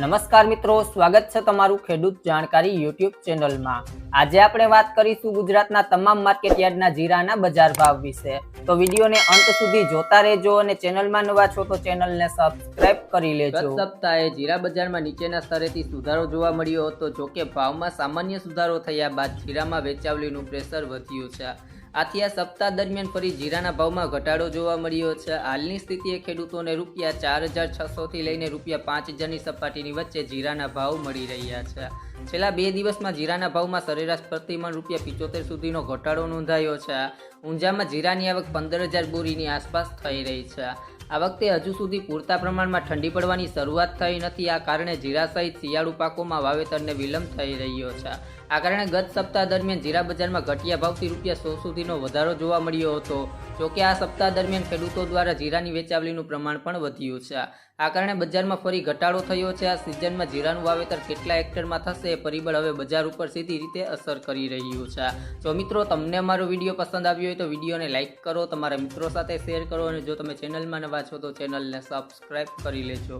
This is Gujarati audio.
નમસ્કાર મિત્રો, સ્વાગત છે તમારું ખેડૂત જાણકારી યુટ્યુબ ચેનલમાં. આજે આપણે વાત કરીશું ગુજરાતના તમામ માર્કેટ યાર્ડના જીરાના બજાર ભાવ વિશે. તો વિડીયોને અંત સુધી જોતા રહેજો અને ચેનલમાં નવા છો તો ચેનલને સબસ્ક્રાઇબ કરી લેજો. સપ્તાહે જીરા બજારમાં નીચેના સ્તરેથી સુધારો જોવા મળ્યો હતો. જોકે ભાવમાં સામાન્ય સુધારો થયા બાદ જીરામાં વેચાવલીનું પ્રેશર વધ્યું છે. આથી આ સપ્તાહ દરમિયાન ફરી જીરાના ભાવમાં ઘટાડો જોવા મળ્યો છે. હાલની સ્થિતિએ ખેડૂતોને રૂપિયા ચાર હજાર છસોથી લઈને રૂપિયા પાંચ હજારની સપાટીની વચ્ચે જીરાના ભાવ મળી રહ્યા છે. છેલ્લા બે દિવસમાં જીરાના ભાવમાં સરેરાશ પ્રતિમણ રૂપિયા પિચોતેર સુધીનો ઘટાડો નોંધાયો છે. ઊંઝામાં જીરાની આવક પંદર હજાર બોરીની આસપાસ થઈ રહી છે. આ વખતે હજુ સુધી પૂરતા પ્રમાણમાં ઠંડી પડવાની શરૂઆત થઈ નથી. આ કારણે જીરા સહિત શિયાળુ પાકોમાં વાવેતરને વિલંબ થઈ રહ્યો છે. આ કારણે ગત સપ્તાહ દરમિયાન જીરા બજારમાં ઘટિયા ભાવથી રૂપિયા સો સુધીનો વધારો જોવા મળ્યો હતો. જોકે આ સપ્તાહ દરમિયાન ખેડૂતો દ્વારા જીરાની વેચાવલીનું પ્રમાણ પણ વધ્યું છે. આ કારણે બજારમાં ફરી ઘટાડો થયો છે. આ સિઝનમાં જીરાનું વાવેતર કેટલા હેક્ટરમાં થશે એ પરિબળ હવે બજાર ઉપર સીધી રીતે અસર કરી રહ્યું છે. જો મિત્રો, તમને અમારો વીડિયો પસંદ આવ્યો હોય તો વિડીયોને લાઇક કરો, તમારા મિત્રો સાથે શેર કરો અને જો તમે ચેનલમાં નવા છો તો ચેનલને સબસ્ક્રાઈબ કરી લેજો.